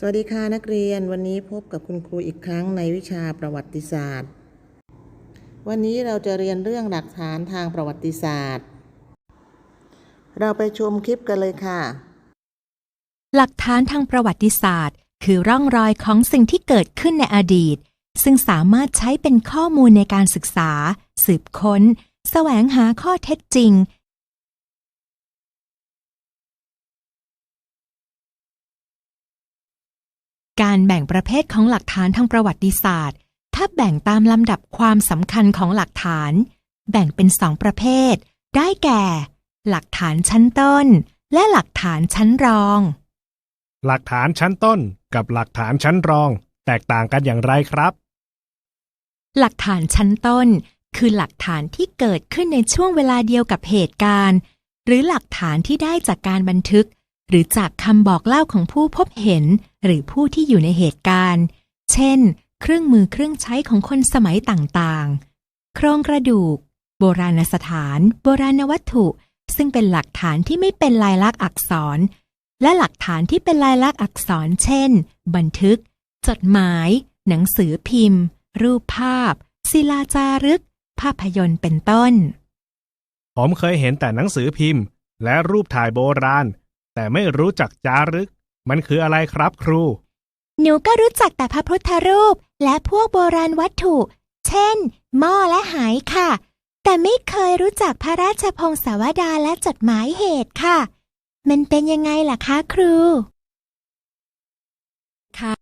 สวัสดีค่ะนักเรียนวันนี้พบกับคุณครูอีกครั้งในวิชาประวัติศาสตร์ วันนี้เราจะเรียนเรื่องหลักฐานทางประวัติศาสตร์ เราไปชมคลิปกันเลยค่ะ หลักฐานทางประวัติศาสตร์ คือร่องรอยของสิ่งที่เกิดขึ้นในอดีต ซึ่งสามารถใช้เป็นข้อมูลในการศึกษา สืบค้น แสวงหาข้อเท็จจริง การแบ่งประเภทของหลักฐานทางประวัติศาสตร์ ถ้าแบ่งตามลำดับความสำคัญของหลักฐาน แบ่งเป็นสองประเภท ได้แก่ หลักฐานชั้นต้น และหลักฐานชั้นรอง หลักฐานชั้นต้นกับหลักฐานชั้นรอง แตกต่างกันอย่างไรครับ หลักฐานชั้นต้น คือหลักฐานที่เกิดขึ้นในช่วงเวลาเดียวกับเหตุการณ์ หรือหลักฐานที่ได้จากการบันทึก หรือจากคำบอกเล่าของผู้พบเห็น หรือผู้ที่อยู่ในเหตุการณ์ เช่น เครื่องมือเครื่องใช้ของคนสมัยต่างๆ โครงกระดูก โบราณสถาน โบราณวัตถุ ซึ่งเป็นหลักฐานที่ไม่เป็นลายลักษณ์อักษร และหลักฐานที่เป็นลายลักษณ์อักษร เช่น บันทึก จดหมาย หนังสือพิมพ์ รูปภาพ ศิลาจารึก ภาพยนตร์เป็นต้น ผมเคยเห็นแต่หนังสือพิมพ์ และรูปถ่ายโบราณ แต่ไม่รู้จักจารึก มันคืออะไรครับครู หนูก็รู้จักแต่พระพุทธรูป และพวกโบราณวัตถุ เช่น หม้อและหายค่ะ แต่ไม่เคยรู้จักพระราชพงศาวดารและจดหมายเหตุค่ะ มันเป็นยังไงล่ะคะครู ค่ะ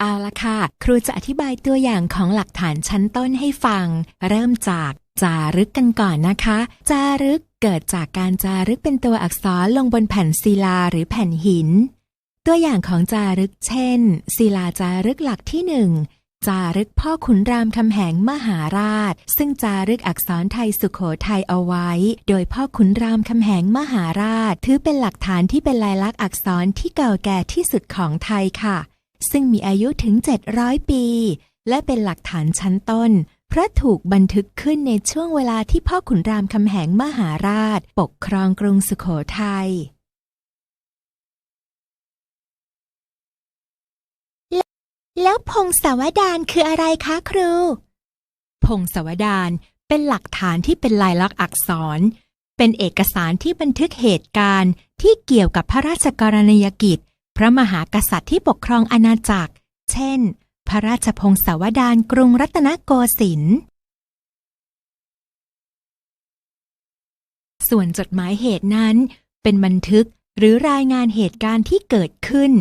เอาละค่ะ ครูจะอธิบายตัวอย่างของหลักฐานชั้นต้นให้ฟัง เริ่มจากจารึกกันก่อนนะคะ จารึก เกิดจากการจารึกเป็นตัวอักษรลงบนแผ่นศิลาหรือแผ่นหิน ตัวอย่างของจารึกเช่นศิลาจารึกหลักที่หนึ่งจารึกพ่อขุนรามคำแหงมหาราช ซึ่งจารึกอักษรไทยสุโขทัยเอาไว้ โดยพ่อขุนรามคำแหงมหาราช ถือเป็นหลักฐานที่เป็นลายลักษณ์อักษรที่เก่าแก่ที่สุดของไทยค่ะ ซึ่งมีอายุถึง 700 ปี และเป็นหลักฐานชั้นต้น เพราะถูกบันทึกขึ้นในช่วงเวลาที่พ่อขุนรามคำแหงมหาราช ปกครองกรุงสุโขทัยแล้วพงศาวดารคืออะไรคะครู พงศาวดารเป็นหลักฐานที่เป็นลายลักษณ์อักษร เป็นเอกสารที่บันทึกเหตุการณ์ที่เกี่ยวกับพระราชกรณียกิจ พระมหากษัตริย์ที่ปกครองอาณาจักร เช่น พระราชพงศาวดารกรุงรัตนโกสินทร์ ส่วนจดหมายเหตุนั้น เป็นบันทึกหรือรายงานเหตุการณ์ที่เกิดขึ้น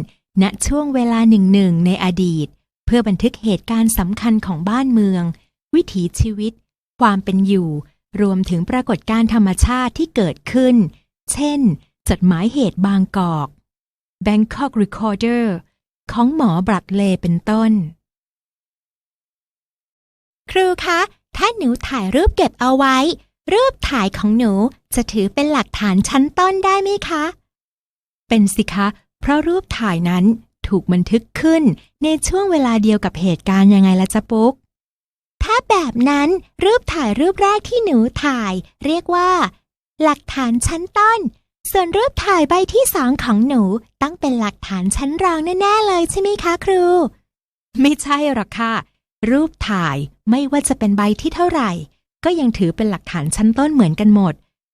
ณช่วงเวลาหนึ่งหนึ่งในอดีต เพื่อบันทึกเหตุการณ์สำคัญของบ้านเมือง วิถีชีวิต ความเป็นอยู่ รวมถึงปรากฏการณ์ธรรมชาติที่เกิดขึ้น เช่น จดหมายเหตุบางกอก Bangkok Recorder ของหมอ บรัดเล เป็นต้น ครูคะ ถ้าหนูถ่ายรูปเก็บเอาไว้ รูปถ่ายของหนูจะถือเป็นหลักฐานชั้นต้นได้ไหมคะ เป็นสิคะ เพราะรูปถ่ายนั้นถูกบันทึกขึ้นในช่วงเวลาเดียวกับเหตุการณ์ยังไงละจ๊ะปุ๊ก ถ้าแบบนั้นรูปถ่ายรูปแรกที่หนูถ่าย เรียกว่า หลักฐานชั้นต้น ส่วนรูปถ่ายใบที่สองของหนูต้องเป็นหลักฐานชั้นรองแน่ๆเลยใช่ไหมคะครู ไม่ใช่หรอกค่ะ รูปถ่าย ไม่ว่าจะเป็นใบที่เท่าไหร่ ก็ยังถือเป็นหลักฐานชั้นต้นเหมือนกันหมด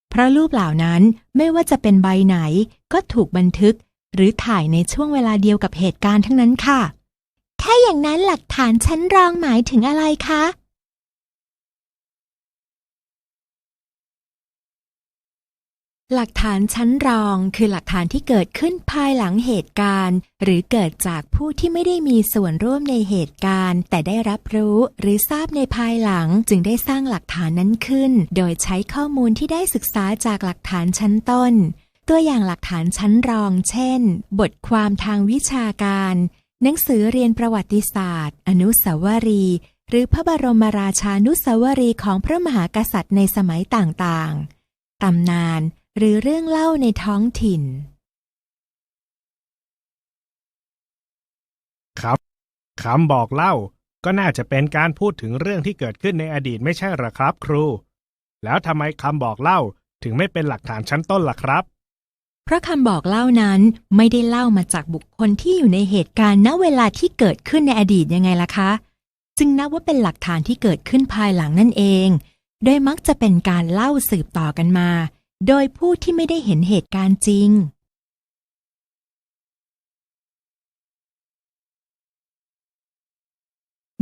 เพราะรูปเหล่านั้นไม่ว่าจะเป็นใบไหน ก็ถูกบันทึก หรือถ่ายในช่วงเวลาเดียวกับเหตุการณ์ทั้งนั้นค่ะ ถ้าอย่างนั้นหลักฐานชั้นรองหมายถึงอะไรคะ หลักฐานชั้นรองคือหลักฐานที่เกิดขึ้นภายหลังเหตุการณ์ หรือเกิดจากผู้ที่ไม่ได้มีส่วนร่วมในเหตุการณ์ แต่ได้รับรู้หรือทราบในภายหลัง จึงได้สร้างหลักฐานนั้นขึ้น โดยใช้ข้อมูลที่ได้ศึกษาจากหลักฐานชั้นต้น ตัวอย่างหลักฐานชั้นรอง เช่น บทความทางวิชาการ หนังสือเรียนประวัติศาสตร์ อนุสาวรีย์หรือพระบรมราชานุสาวรีย์ของพระมหากษัตริย์ในสมัยต่างๆตำนาน หรือเรื่องเล่าในท้องถิ่น ครับคำบอกเล่าก็น่าจะเป็นการพูดถึงเรื่องที่เกิดขึ้นในอดีตไม่ใช่หรอครับ ครู แล้วทำไมคำบอกเล่าถึงไม่เป็นหลักฐานชั้นต้นล่ะครับ เพราะคำบอกเล่านั้นไม่ได้เล่ามาจากบุคคลที่อยู่ในเหตุการณ์ณเวลาที่เกิดขึ้นในอดีตยังไงล่ะคะ จึงนับว่าเป็นหลักฐานที่เกิดขึ้นภายหลังนั่นเอง โดยมักจะเป็นการเล่าสืบต่อกันมา โดยผู้ที่ไม่ได้เห็นเหตุการณ์จริง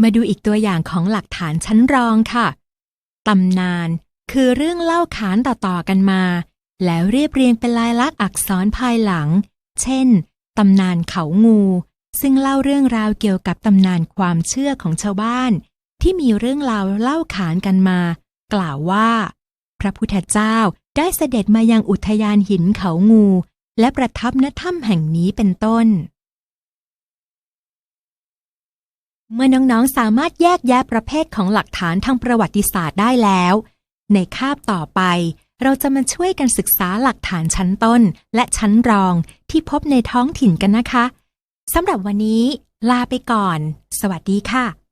มาดูอีกตัวอย่างของหลักฐานชั้นรองค่ะ ตำนานคือเรื่องเล่าขานต่อๆกันมา แล้วเรียบเรียงเป็นลายลักษณ์อักษรภายหลัง เช่น ตำนานเขางู ซึ่งเล่าเรื่องราวเกี่ยวกับตำนานความเชื่อของชาวบ้าน ที่มีเรื่องราวเล่าขานกันมา กล่าวว่า พระพุทธเจ้า ได้เสด็จมายังอุทยานหินเขางู และประทับณถ้ำแห่งนี้เป็นต้น เมื่อน้องๆสามารถแยกแยะประเภทของหลักฐานทางประวัติศาสตร์ได้แล้ว ในคาบต่อไป เราจะมาช่วยกันศึกษาหลักฐานชั้นต้นและชั้นรองที่พบในท้องถิ่นกันนะคะสำหรับวันนี้ ลาไปก่อน สวัสดีค่ะ